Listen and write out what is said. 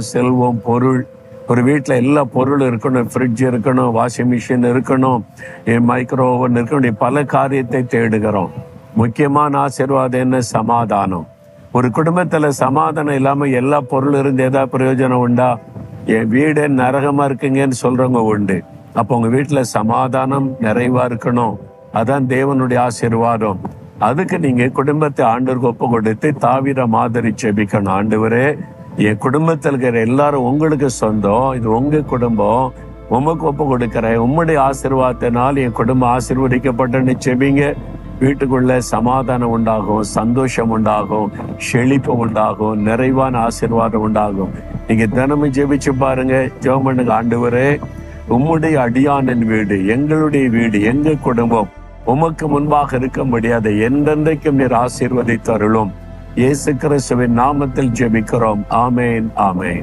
பணம் செல்வம் பொருள். ஒரு வீட்டில் எல்லா பொருள் இருக்கணும் ஃப்ரிட்ஜ் இருக்கணும் வாஷிங் மிஷின் இருக்கணும் மைக்ரோ ஓவன் இருக்கணும் பல காரியத்தை தேடுகிறோம். முக்கியமான ஆசீர்வாதம் என்ன? சமாதானம். ஒரு குடும்பத்துல சமாதானம் இல்லாம எல்லா பொருள் இருந்து ஏதாவது பிரயோஜனம் உண்டா? என் வீடு நரகமா இருக்குங்கன்னு சொல்றவங்க உண்டு. அப்போ உங்க வீட்டுல சமாதானம் நிறைவா இருக்கணும். அதான் தேவனுடைய ஆசீர்வாதம். அதுக்கு நீங்க குடும்பத்தை ஆண்டவருக்கு ஒப்பு கொடுத்து தாவிர மாதிரி செபிக்கணும் ஆண்டவரே என் குடும்பத்தில் இருக்கிற எல்லாரும் உங்களுக்கு சொந்தம். இது உங்க குடும்பம். உமக்கு ஒப்பு கொடுக்கிறேன். உம்முடைய ஆசீர்வாதத்தினால் என் குடும்பம் ஆசீர்வதிக்கப்பட்டன்னு செபிங்க வீட்டுக்குள்ள சமாதானம் உண்டாகும் சந்தோஷம் உண்டாகும் செழிப்பு உண்டாகும் நிறைவான ஆசீர்வாதம் உண்டாகும். நீங்க தினமும் ஜெபிச்சு பாருங்க. ஜெவமனுக்கு பண்ணுங்க ஆண்டவரே. உம்முடைய அடியானின் வீடு எங்களுடைய வீடு எங்க குடும்பம். உமக்கு முன்பாக இருக்க முடியாத எந்தெந்தைக்கும் நீர் ஆசீர்வதித்தருளும் இயேசு கிறிஸ்துவின் நாமத்தில் ஜெபிக்கிறோம். ஆமேன் ஆமேன்.